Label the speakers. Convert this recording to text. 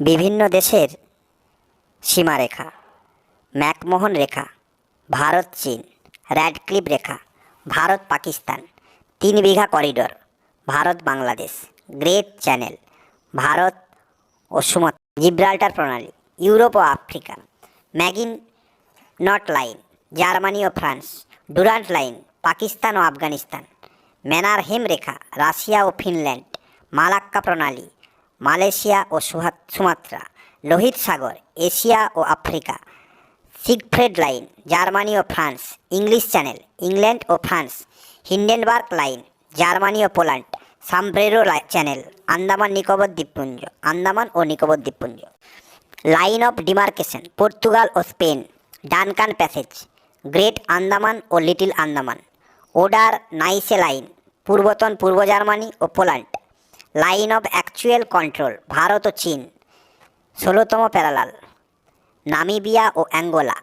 Speaker 1: বিভিন্ন দেশের সীমারেখা, ম্যাকমোহন রেখা, ভারত চীন র্যাডক্লিপ রেখা, Bharat Pakistan, Tin Bigha corridor, Bharat Bangladesh, great channel, Bharat ও সুমাত্রা জিব্রাল্টার প্রণালী, ইউরোপ ও Africa Maginot line, Germany ও ফ্রান্স, ডুরান্ট লাইন, পাকিস্তান ও আফগানিস্তান ম্যানার হেম রেখা, রাশিয়া ও ফিনল্যান্ড, মালাক্কা প্রণালী মালয়েশিয়া ও সুমাত্রা, লোহিত সাগর, এশিয়া ও আফ্রিকা, সিগফ্রেড লাইন, জার্মানি ও ফ্রান্স, ইংলিশ চ্যানেল, ইংল্যান্ড ও ফ্রান্স, হিন্ডেনবার্গ লাইন, জার্মানি ও Poland, Sombrero channel, Andaman Nicobar দ্বীপপুঞ্জ, আন্দামান ও নিকোবর দ্বীপপুঞ্জ। Line of demarcation, Portugal O Spain, Duncan passage, great Andaman O little Andaman, Oder Neisse line, পূর্বতন পূর্ব Germany O Poland. Line of actual control Bharat ও চীন। ষোলোতম parallel Namibia ও Angola.